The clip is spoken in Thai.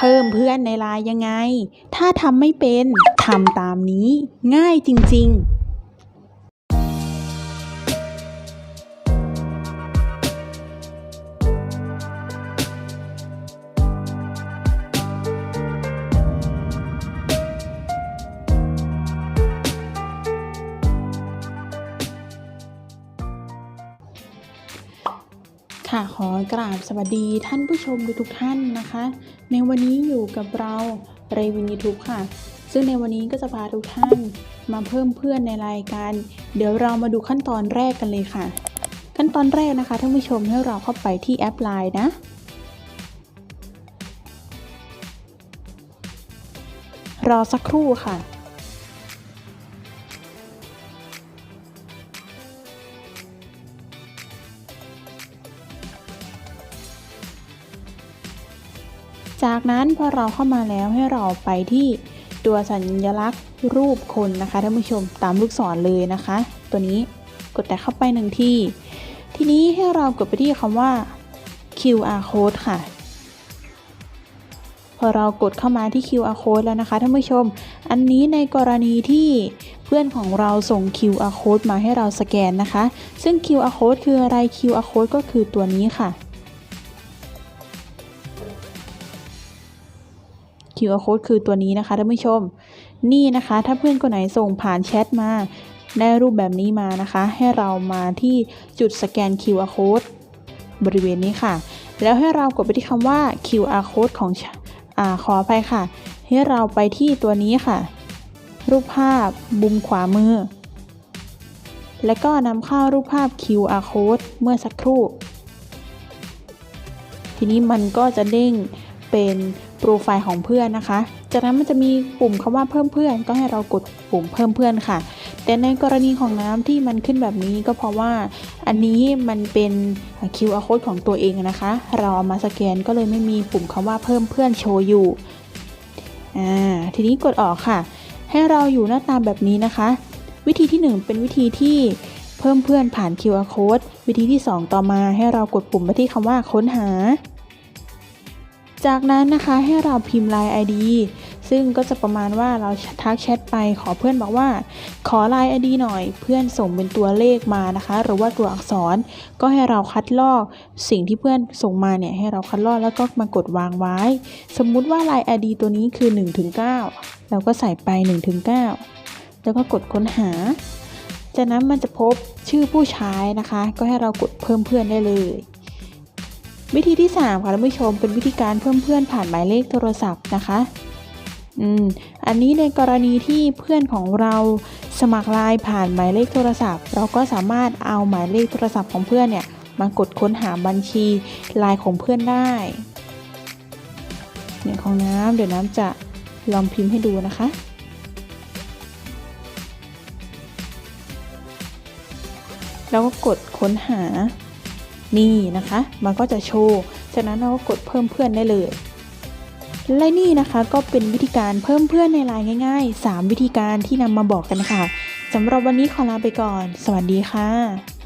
เพิ่มเพื่อนในไลน์ยังไง ถ้าทำไม่เป็นทำตามนี้ง่ายจริง ๆ ค่ะขอกราบสวัสดีท่านผู้ชมทุกท่านนะคะ ในวันนี้อยู่กับเราเรวินยูทูบค่ะ ซึ่งในวันนี้ก็จะพาทุกท่านมาเพิ่มเพื่อนในรายการ เดี๋ยวเรามาดูขั้นตอนแรกกันเลยค่ะ ขั้นตอนแรกนะคะท่านผู้ชมให้เราเข้าไปที่แอปไลน์นะ รอสักครู่ค่ะ จากนั้นพอเราเข้ามาแล้วให้เราไปที่ตัวสัญลักษณ์รูปคนนะคะท่านผู้ชมตามลูกศรเลยนะคะ ตัวนี้กดแต่เข้าไปหนึ่งที่ ทีนี้ให้เรากดไปที่คำว่า QR code ค่ะ พอเรากดเข้ามาที่ QR code แล้วนะคะท่านผู้ชม อันนี้ในกรณีที่เพื่อนของเราส่ง QR code มาให้เราสแกนนะคะ ซึ่ง QR code คืออะไร QR code ก็คือตัวนี้ค่ะ QR code คือตัวนี้นะคะท่านผู้ชม นี่นะคะ ถ้าเพื่อนคนไหนส่งผ่านแชทมา ได้รูปแบบนี้มานะคะ ให้เรามาที่จุดสแกน QR code บริเวณนี้ค่ะ แล้วให้เรากดไปที่คำว่า QR code ของอ่าขอไปค่ะ ให้เราไปที่ตัวนี้ค่ะ รูปภาพมุมขวามือ แล้วก็นำเข้ารูปภาพ QR code เมื่อสักครู่ทีนี้มันก็จะเด้ง เป็นโปรไฟล์ของเพื่อนนะคะ จากนั้นมันจะมีปุ่มคำว่าเพิ่มเพื่อน ก็ให้เรากดปุ่มเพิ่มเพื่อนค่ะ แต่ในกรณีของน้ำที่มันขึ้นแบบนี้ก็เพราะว่าอันนี้มันเป็น QR code ของตัวเองนะคะ เราเอามาสแกนก็เลยไม่มีปุ่มคำว่าเพิ่มเพื่อนโชว์อยู่อ่าทีนี้กดออกค่ะ ให้เราอยู่หน้าตาแบบนี้นะคะ วิธีที่ 1 เป็นวิธีที่เพิ่มเพื่อนผ่าน QR code วิธีที่ 2 ต่อมาให้เรากดปุ่มไปที่คำว่าค้นหา จากนั้นนะคะให้เราพิมพ์ Line ID ซึ่งก็จะประมาณว่าเราทักแชทไปขอเพื่อนบอกว่า ขอ Line ID หน่อย เพื่อนส่งเป็นตัวเลขมานะคะ หรือว่าตัวอักษร ก็ให้เราคัดลอกสิ่งที่เพื่อนส่งมาเนี่ยให้เราคัดลอกแล้วก็มากดวางไว้ สมมุติว่า Line ID ตัวนี้คือ 1-9 เราก็ใส่ไป 1-9 แล้วก็กดค้นหา จากนั้นมันจะพบชื่อผู้ใช้นะคะ ก็ให้เรากดเพิ่มเพื่อนได้เลย วิธีที่ 3 ค่ะท่านผู้ชมเป็นวิธีการเพิ่มเพื่อนผ่านหมายเลขโทรศัพท์นะคะอืมอันนี้ในกรณีที่เพื่อนของเราสมัครไลน์ผ่านหมายเลขโทรศัพท์ เราก็สามารถเอาหมายเลขโทรศัพท์ของเพื่อนเนี่ยมากดค้นหาบัญชีไลน์ของเพื่อนได้เนี่ยของน้ำเดี๋ยวน้ำจะลองพิมพ์ให้ดูนะคะ แล้วก็กดค้นหา นี่นะคะ มันก็จะโชว์ จากนั้นเราก็กดเพิ่มเพื่อนได้เลย และนี่นะคะก็เป็นวิธีการเพิ่มเพื่อนในไลน์ง่าย ๆ 3 วิธีการที่นำมาบอกกันค่ะสำหรับวันนี้ขอลาไปก่อน สวัสดีค่ะ